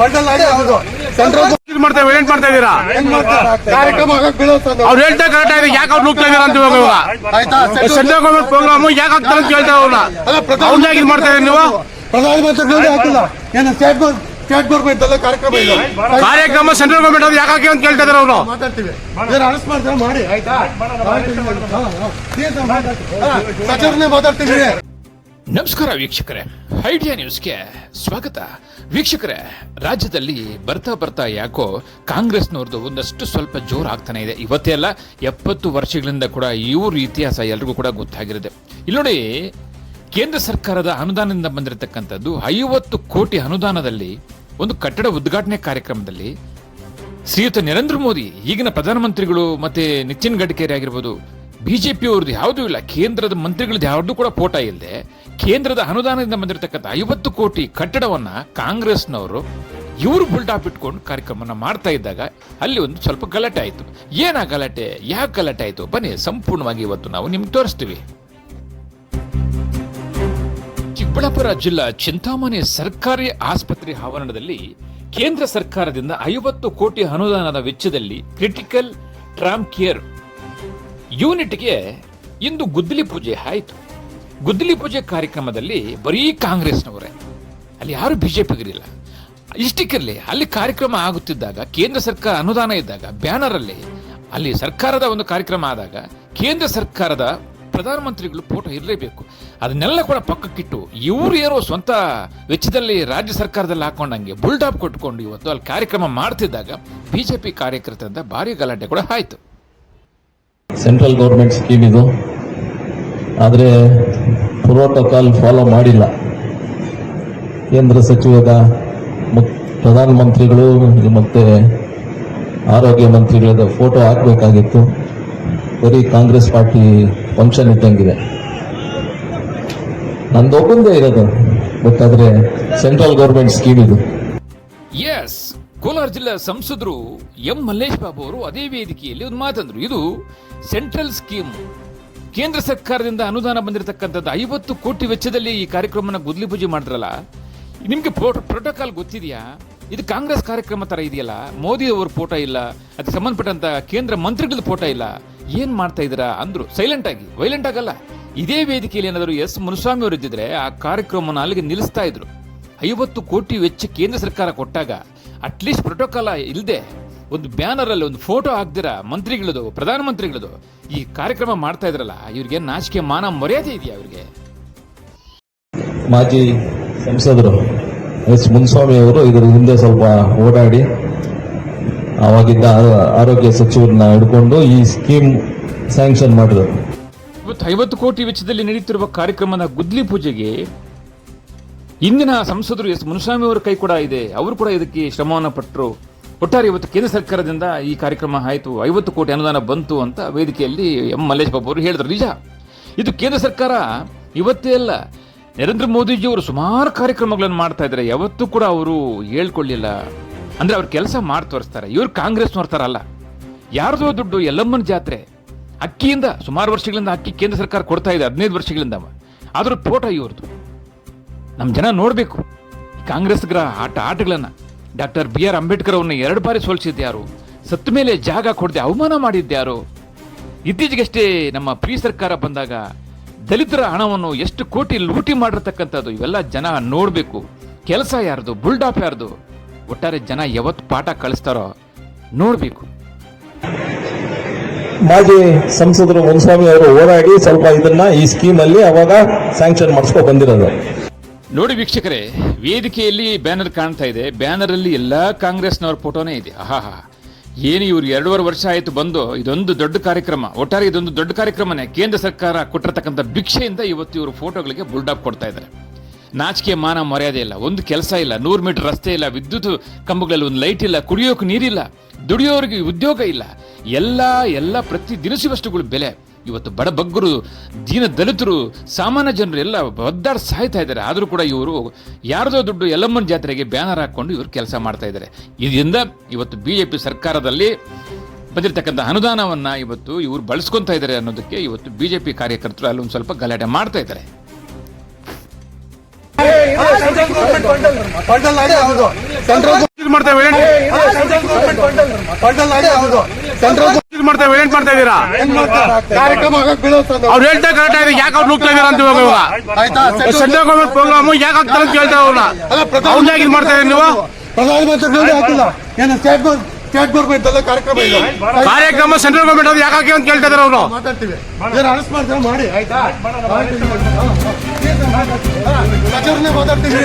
Central ಮಾಡ್ತಾ ಮಾಡ್ತಾ ಇದೀರಾ ಕಾರ್ಯಕ್ರಮ ಅವ್ರು ಹೇಳ್ತಾ ಕರೆಕ್ಟ್ ಆಗಿದೆ. ಯಾಕೆ ಅವ್ರು ನುಗ್ತಾ ಅಂತ ಇವಾಗ ಸೆಂಟ್ರಲ್ ಗೌರ್ಮೆಂಟ್ ಪ್ರೋಗ್ರಾಮ್ ಯಾಕೆ ಆಗ್ತಾರೆ ಅಂತ ಅವ್ರನ್ನ ಅವ್ರನ್ನ ಇದು ಮಾಡ್ತಾ ಇದೀರಿ ನೀವು? ಪ್ರಧಾನಮಂತ್ರಿಗಳೇ ಹಾಕಿಲ್ಲ. ಏನು ಸ್ಟೇಟ್ ಗೌರ್ ಸ್ಟೇಟ್ ಗೌರ್ಮೆಂಟ್ ಅಲ್ಲ ಕಾರ್ಯಕ್ರಮ ಇಲ್ಲ ಕಾರ್ಯಕ್ರಮ ಸೆಂಟ್ರಲ್ ಗೌರ್ಮೆಂಟ್ ಅದು ಯಾಕೆ ಅಂತ ಕೇಳ್ತಾ ಇದಾರೆ ಅವರು? ಮಾತಾಡ್ತೀವಿ. ಅನೌನ್ಸ್ ಮಾಡ್ತಾರೆ? ಮಾಡಿ. ಆಯ್ತಾ? ಸಚಿವರನ್ನೇ ಮಾತಾಡ್ತೀವಿ. ನಮಸ್ಕಾರ ವೀಕ್ಷಕರೇ. ಐಡಿಯಾ ನ್ಯೂಸ್ಗೆ ಸ್ವಾಗತ. ವೀಕ್ಷಕರೇ, ರಾಜ್ಯದಲ್ಲಿ ಬರ್ತಾ ಬರ್ತಾ ಯಾಕೋ ಕಾಂಗ್ರೆಸ್ನವ್ರದ್ದು ಒಂದಷ್ಟು ಸ್ವಲ್ಪ ಜೋರು ಆಗ್ತಾನೆ ಇದೆ. ಇವತ್ತೇ ಅಲ್ಲ, ಎಪ್ಪತ್ತು ವರ್ಷಗಳಿಂದ ಕೂಡ ಇವ್ರ ಇತಿಹಾಸ ಎಲ್ರಿಗೂ ಕೂಡ ಗೊತ್ತಾಗಿರುತ್ತೆ. ಇಲ್ಲಿ ನೋಡಿ, ಕೇಂದ್ರ ಸರ್ಕಾರದ ಅನುದಾನದಿಂದ ಬಂದಿರತಕ್ಕಂಥದ್ದು ಐವತ್ತು ಕೋಟಿ ಅನುದಾನದಲ್ಲಿ ಒಂದು ಕಟ್ಟಡ ಉದ್ಘಾಟನೆ ಕಾರ್ಯಕ್ರಮದಲ್ಲಿ ಶ್ರೀಯುತ ನರೇಂದ್ರ ಮೋದಿ, ಈಗಿನ ಪ್ರಧಾನಮಂತ್ರಿಗಳು ಮತ್ತೆ ನಿತಿನ್ ಗಡ್ಕರಿ ಆಗಿರ್ಬೋದು ಬಿಜೆಪಿ ಅವ್ರದ್ದು ಯಾವುದೂ ಇಲ್ಲ, ಕೇಂದ್ರದ ಮಂತ್ರಿಗಳದ್ದು ಯಾವುದೂ ಕೂಡ ಫೋಟೋ ಇಲ್ಲದೆ ಕೇಂದ್ರದ ಅನುದಾನದಿಂದ ಬಂದಿರತಕ್ಕಂಥ ಐವತ್ತು ಕೋಟಿ ಕಟ್ಟಡವನ್ನ ಕಾಂಗ್ರೆಸ್ನವರು ಇವರು ಬುಲ್ಟಾಪ್ ಇಟ್ಕೊಂಡು ಕಾರ್ಯಕ್ರಮನ ಮಾಡ್ತಾ ಇದ್ದಾಗ ಅಲ್ಲಿ ಒಂದು ಸ್ವಲ್ಪ ಗಲಾಟೆ ಆಯಿತು. ಏನ ಗಲಾಟೆ? ಯಾಕೆ ಗಲಾಟೆ ಆಯಿತು? ಬನ್ನಿ, ಸಂಪೂರ್ಣವಾಗಿ ಇವತ್ತು ನಾವು ನಿಮ್ಗೆ ತೋರಿಸ್ತೀವಿ. ಚಿಕ್ಕಬಳ್ಳಾಪುರ ಜಿಲ್ಲಾ ಚಿಂತಾಮಣಿ ಸರ್ಕಾರಿ ಆಸ್ಪತ್ರೆ ಆವರಣದಲ್ಲಿ ಕೇಂದ್ರ ಸರ್ಕಾರದಿಂದ ಐವತ್ತು ಕೋಟಿ ಅನುದಾನದ ವೆಚ್ಚದಲ್ಲಿ ಕ್ರಿಟಿಕಲ್ ಟ್ರಾಮ್ ಕೇರ್ ಯೂನಿಟ್ಗೆ ಇಂದು ಗುದ್ದಲಿ ಪೂಜೆ ಆಯಿತು. ಗುದ್ದಲಿ ಪೂಜೆ ಕಾರ್ಯಕ್ರಮದಲ್ಲಿ ಬರೀ ಕಾಂಗ್ರೆಸ್ನವರೇ. ಅಲ್ಲಿ ಯಾರು ಬಿಜೆಪಿಗರಿಲ್ಲ. ಇಷ್ಟಕ್ಕಿರಲಿ, ಅಲ್ಲಿ ಕಾರ್ಯಕ್ರಮ ಆಗುತ್ತಿದ್ದಾಗ, ಕೇಂದ್ರ ಸರ್ಕಾರ ಅನುದಾನ ಇದ್ದಾಗ ಬ್ಯಾನರ್ ಅಲ್ಲಿ ಅಲ್ಲಿ ಸರ್ಕಾರದ ಒಂದು ಕಾರ್ಯಕ್ರಮ ಆದಾಗ, ಕೇಂದ್ರ ಸರ್ಕಾರದ ಪ್ರಧಾನಮಂತ್ರಿಗಳು ಫೋಟೋ ಇರಲೇಬೇಕು. ಅದನ್ನೆಲ್ಲ ಕೂಡ ಪಕ್ಕಕ್ಕಿಟ್ಟು ಇವರು ಏನೋ ಸ್ವಂತ ವೆಚ್ಚದಲ್ಲಿ ರಾಜ್ಯ ಸರ್ಕಾರದಲ್ಲಿ ಹಾಕೊಂಡಂಗೆ ಬುಲ್ಡಾಪ್ ಕೊಟ್ಕೊಂಡು ಇವತ್ತು ಅಲ್ಲಿ ಕಾರ್ಯಕ್ರಮ ಮಾಡ್ತಿದ್ದಾಗ ಬಿಜೆಪಿ ಕಾರ್ಯಕರ್ತರಿಂದ ಭಾರಿ ಗಲಾಟೆ ಕೂಡ ಆಯಿತು. ಸೆಂಟ್ರಲ್ ಗೌರ್ಮೆಂಟ್ ಸ್ಕೀಮ್ ಇದು. ಆದರೆ ಪ್ರೋಟೋಕಾಲ್ ಫಾಲೋ ಮಾಡಿಲ್ಲ. ಕೇಂದ್ರ ಸಚಿವದ ಪ್ರಧಾನಮಂತ್ರಿಗಳು ಮತ್ತು ಆರೋಗ್ಯ ಮಂತ್ರಿಗಳದ ಫೋಟೋ ಹಾಕಬೇಕಾಗಿತ್ತು. ಬರೀ ಕಾಂಗ್ರೆಸ್ ಪಾರ್ಟಿ ಫಂಕ್ಷನ್ ಇದ್ದಂಗಿದೆ. ನಂದೊಬ್ಬಂದೇ ಇರೋದು ಆದರೆ ಸೆಂಟ್ರಲ್ ಗೌರ್ಮೆಂಟ್ ಸ್ಕೀಮ್ ಇದು. ಎಸ್ ಕೋಲಾರ ಜಿಲ್ಲಾ ಸಂಸದರು ಎಂ ಮಲ್ಲೇಶ್ ಬಾಬು ಅವರು ಅದೇ ವೇದಿಕೆಯಲ್ಲಿ ಒಂದು ಮಾತಂದ್ರು. ಇದು ಸೆಂಟ್ರಲ್ ಸ್ಕೀಮ್ ಕೇಂದ್ರ ಸರ್ಕಾರದಿಂದ ಅನುದಾನ ಬಂದಿರತಕ್ಕಂಥದ್ದು ಐವತ್ತು ಕೋಟಿ ವೆಚ್ಚದಲ್ಲಿ ಈ ಕಾರ್ಯಕ್ರಮನ ಗುದ್ಲಿ ಪೂಜೆ ಮಾಡಿದ್ರಲ್ಲ ನಿಮ್ಗೆ ಪ್ರೋಟೋಕಾಲ್ ಗೊತ್ತಿದೆಯಾ? ಇದು ಕಾಂಗ್ರೆಸ್ ಕಾರ್ಯಕ್ರಮ ತರ ಇದೆಯಲ್ಲ, ಮೋದಿ ಅವ್ರ ಫೋಟೋ ಇಲ್ಲ, ಅದಕ್ಕೆ ಸಂಬಂಧಪಟ್ಟಂತ ಕೇಂದ್ರ ಮಂತ್ರಿಗಳ ಫೋಟೋ ಇಲ್ಲ. ಏನ್ ಮಾಡ್ತಾ ಇದ್ದೀರಾ ಅಂದ್ರು ಸೈಲೆಂಟ್ ಆಗಿ ವೈಲೆಂಟ್ ಆಗಲ್ಲ. ಇದೇ ವೇದಿಕೆಯಲ್ಲಿ ಏನಾದರೂ ಎಸ್ ಮುನುಸ್ವಾಮಿ ಅವರು ಇದ್ದಿದ್ರೆ ಆ ಕಾರ್ಯಕ್ರಮನ ಅಲ್ಲಿಗೆ ನಿಲ್ಲಿಸ್ತಾ ಇದ್ರು. ಐವತ್ತು ಕೋಟಿ ವೆಚ್ಚ ಕೇಂದ್ರ ಸರ್ಕಾರ ಕೊಟ್ಟಾಗ ಅಟ್ಲೀಸ್ಟ್ ಪ್ರೋಟೋಕಾಲ ಇಲ್ಲದೆ ಒಂದು ಬ್ಯಾನರ್ ಅಲ್ಲಿ ಒಂದು ಫೋಟೋ ಹಾಕ್ದಿರ, ಮಂತ್ರಿಗಳದು, ಪ್ರಧಾನಮಂತ್ರಿಗಳದು. ಈ ಕಾರ್ಯಕ್ರಮ ಮಾಡ್ತಾ ಇದ್ರಲ್ಲ ಇವ್ರಿಗೆ ನಾಚಿಕೆ ಮಾನ ಮರ್ಯಾದೆ ಇದೆಯಾ ಅವ್ರಿಗೆ ಮಾಜಿ ಸಂಸದರು ಎಸ್ ಮುನ್ಸ್ವಾಮಿ ಅವರು ಇದರ ಹಿಂದೆ ಸ್ವಲ್ಪ ಓಡಾಡಿ ಅವಾಗಿದ್ದ ಆರೋಗ್ಯ ಸಚಿವರನ್ನ ಹಿಡ್ಕೊಂಡು ಈ ಸ್ಕೀಮ್ ಸ್ಯಾಂಕ್ಷನ್ ಮಾಡಿದರು. ಇವತ್ತು ಐವತ್ತು ಕೋಟಿ ವೆಚ್ಚದಲ್ಲಿ ನಡೀತಿರುವ ಕಾರ್ಯಕ್ರಮದ ಗುದ್ಲಿ ಪೂಜೆಗೆ ಇಂದಿನ ಸಂಸದರು ಎಸ್ ಮುನ್ಸ್ವಾಮಿ ಅವರ ಕೈ ಕೂಡ ಇದೆ. ಅವರು ಕೂಡ ಇದಕ್ಕೆ ಶ್ರಮವನ್ನು ಪಟ್ಟರು ಒಟ್ಟಾರೆ ಇವತ್ತು ಕೇಂದ್ರ ಸರ್ಕಾರದಿಂದ ಈ ಕಾರ್ಯಕ್ರಮ ಆಯಿತು, ಐವತ್ತು ಕೋಟಿ ಅನುದಾನ ಬಂತು ಅಂತ ವೇದಿಕೆಯಲ್ಲಿ ಎಂ ಮಲ್ಲೇಶ್ ಬಾಬು ಅವರು ಹೇಳಿದ್ರು. ನಿಜ. ಇದು ಕೇಂದ್ರ ಸರ್ಕಾರ ಇವತ್ತೇ ಅಲ್ಲ, ನರೇಂದ್ರ ಮೋದಿಜಿ ಅವರು ಸುಮಾರು ಕಾರ್ಯಕ್ರಮಗಳನ್ನು ಮಾಡ್ತಾ ಇದ್ದಾರೆ. ಯಾವತ್ತೂ ಕೂಡ ಅವರು ಹೇಳ್ಕೊಳ್ಳಿಲ್ಲ. ಅಂದರೆ ಅವ್ರ ಕೆಲಸ ಮಾಡಿ ತೋರಿಸ್ತಾರೆ. ಇವರು ಕಾಂಗ್ರೆಸ್ ನೋಡ್ತಾರಲ್ಲ ಯಾರ್ದೋ ದುಡ್ಡು ಎಲ್ಲಮ್ಮನ ಜಾತ್ರೆ, ಅಕ್ಕಿಯಿಂದ, ಸುಮಾರು ವರ್ಷಗಳಿಂದ ಅಕ್ಕಿ ಕೇಂದ್ರ ಸರ್ಕಾರ ಕೊಡ್ತಾ ಇದೆ, ಹದಿನೈದು ವರ್ಷಗಳಿಂದ ಆದ್ರೂ ಫೋಟೋ ಇವ್ರದ್ದು ನಮ್ಮ ಜನ ನೋಡಬೇಕು. ಕಾಂಗ್ರೆಸ್ಗರ ಆಟ, ಆಟಗಳನ್ನ. ಡಾಕ್ಟರ್ ಬಿ ಆರ್ ಅಂಬೇಡ್ಕರ್ ಅವ್ರನ್ನ ಎರಡು ಬಾರಿ ಸೋಲಿಸಿದ್ಯಾರು ಸತ್ತ ಮೇಲೆ ಜಾಗ ಕೊಡದೆ ಅವಮಾನ ಮಾಡಿದ್ಯಾರು ಇತ್ತೀಚೆಗಷ್ಟೇ ನಮ್ಮ ಪ್ರೀ ಸರ್ಕಾರ ಬಂದಾಗ ದಲಿತರ ಹಣವನ್ನು ಎಷ್ಟು ಕೋಟಿ ಲೂಟಿ ಮಾಡಿರ್ತಕ್ಕಂಥದ್ದು ಇವೆಲ್ಲ ಜನ ನೋಡಬೇಕು. ಕೆಲಸ ಯಾರ್ದು? ಬುಲ್ಡಾಪ್ ಯಾರ್ದು? ಒಟ್ಟಾರೆ ಜನ ಯಾವತ್ತು ಪಾಠ ಕಳಿಸ್ತಾರೋ ನೋಡಬೇಕು. ಮಾಜಿ ಸಂಸದರು ಮುನ್ಸ್ವಾಮಿ ಅವರು ಓಡಾಡಿ ಸ್ವಲ್ಪ ಇದನ್ನ ಈ ಸ್ಕೀಮಲ್ಲಿ ಅವಾಗ ಸ್ಯಾಂಕ್ಷನ್ ಮಾಡಿಸ್ಕೊ ಬಂದಿರೋದು. ನೋಡಿ ವೀಕ್ಷಕರೇ, ವೇದಿಕೆಯಲ್ಲಿ ಬ್ಯಾನರ್ ಕಾಣ್ತಾ ಇದೆ. ಬ್ಯಾನರ್ ಅಲ್ಲಿ ಎಲ್ಲಾ ಕಾಂಗ್ರೆಸ್ನವ್ರ ಫೋಟೋನೇ ಇದೆ. ಆಹಾ ಏನು ಇವರು ಎರಡೂವರೆ ವರ್ಷ ಆಯಿತು ಬಂದು ಇದೊಂದು ದೊಡ್ಡ ಕಾರ್ಯಕ್ರಮ. ಒಟ್ಟಾರೆ ಇದೊಂದು ದೊಡ್ಡ ಕಾರ್ಯಕ್ರಮನೇ. ಕೇಂದ್ರ ಸರ್ಕಾರ ಕೊಟ್ಟಿರತಕ್ಕಂಥ ಭಿಕ್ಷೆಯಿಂದ ಇವತ್ತು ಇವರು ಫೋಟೋಗಳಿಗೆ ಬುಲ್ಡಾಪ್ ಕೊಡ್ತಾ ಇದ್ದಾರೆ. ನಾಚಿಕೆ ಮಾನ ಮರ್ಯಾದೆ ಇಲ್ಲ. ಒಂದು ಕೆಲಸ ಇಲ್ಲ. ನೂರು ಮೀಟರ್ ರಸ್ತೆ ಇಲ್ಲ. ವಿದ್ಯುತ್ ಕಂಬಗಳಲ್ಲಿ ಒಂದು ಲೈಟ್ ಇಲ್ಲ. ಕುಡಿಯೋಕೆ ನೀರಿಲ್ಲ. ದುಡಿಯೋರಿಗೆ ಉದ್ಯೋಗ ಇಲ್ಲ. ಎಲ್ಲ ಎಲ್ಲ ಪ್ರತಿ ದಿನಸಿ ವಸ್ತುಗಳು ಬೆಲೆ. ಇವತ್ತು ಬಡಬಗ್ಗರು ದೀನ ದಲಿತರು ಸಾಮಾನ್ಯ ಜನರು ಎಲ್ಲ ಒದ್ದಾಡಿ ಸಾಯ್ತಾ ಇದ್ದಾರೆ ಆದರೂ ಕೂಡ ಇವರು ಯಾರದೋ ದುಡ್ಡು ಯಲ್ಲಮ್ಮನ ಜಾತ್ರೆಗೆ ಬ್ಯಾನರ್ ಹಾಕೊಂಡು ಇವರು ಕೆಲಸ ಮಾಡ್ತಾ ಇದ್ದಾರೆ ಇದರಿಂದ ಇವತ್ತು ಬಿ ಜೆ ಪಿ ಸರ್ಕಾರದಲ್ಲಿ ಬಂದಿರತಕ್ಕಂಥ ಅನುದಾನವನ್ನ ಇವತ್ತು ಇವರು ಬಳಸ್ಕೊತಾ ಇದ್ದಾರೆ ಅನ್ನೋದಕ್ಕೆ ಇವತ್ತು ಬಿಜೆಪಿ ಕಾರ್ಯಕರ್ತರು ಅಲ್ಲೊಂದು ಸ್ವಲ್ಪ ಗಲಾಟೆ ಮಾಡ್ತಾ ಇದ್ದಾರೆ ಮಾಡ್ತೇವೆ ಮಾಡ್ತೇವೆ ಏನ್ ಮಾಡ್ತಾ ಇದ್ದೀರಾ ಕಾರ್ಯಕ್ರಮ ಅವ್ರು ಹೇಳ್ತಾ ಕರೆಕ್ಟ್ ಆಗಿದೆ ಯಾಕೆ ಅವ್ರು ನುಗ್ತಾ ಇದೀರಾ ಅಂತ ಇವಾಗ ಸೆಂಟ್ರಲ್ ಗೌರ್ಮೆಂಟ್ ಪ್ರೋಗ್ರಾಮ್ ಯಾಕೆ ಆಗ್ತಾರೆ ಅಂತ ಕೇಳ್ತಾ ಅವ್ರನ್ನ ಅವ್ನ ಯಾಕೆ ಇದು ಮಾಡ್ತಾ ಇದೀರಿ ನೀವು ಪ್ರಧಾನಮಂತ್ರಿಗಳೇ ಹಾಕಿಲ್ಲ ಏನು ಸ್ಟೇಟ್ ಸ್ಟೇಟ್ ಗೌರ್ಮೆಂಟ್ ಅಲ್ಲ ಕಾರ್ಯಕ್ರಮ ಇಲ್ಲ ಕಾರ್ಯಕ್ರಮ ಸೆಂಟ್ರಲ್ ಗೌರ್ಮೆಂಟ್ ಅವ್ರು ಯಾಕೆ ಹಾಕಿ ಅಂತ ಕೇಳ್ತಾ ಇದಾರೆ ಅವರು ಮಾತಾಡ್ತೀವಿ ಏನು ಅರೆಸ್ಟ್ ಮಾಡ್ತಾರೆ ಮಾಡಿ ಆಯ್ತಾ ಮಾತಾಡ್ತೀವಿ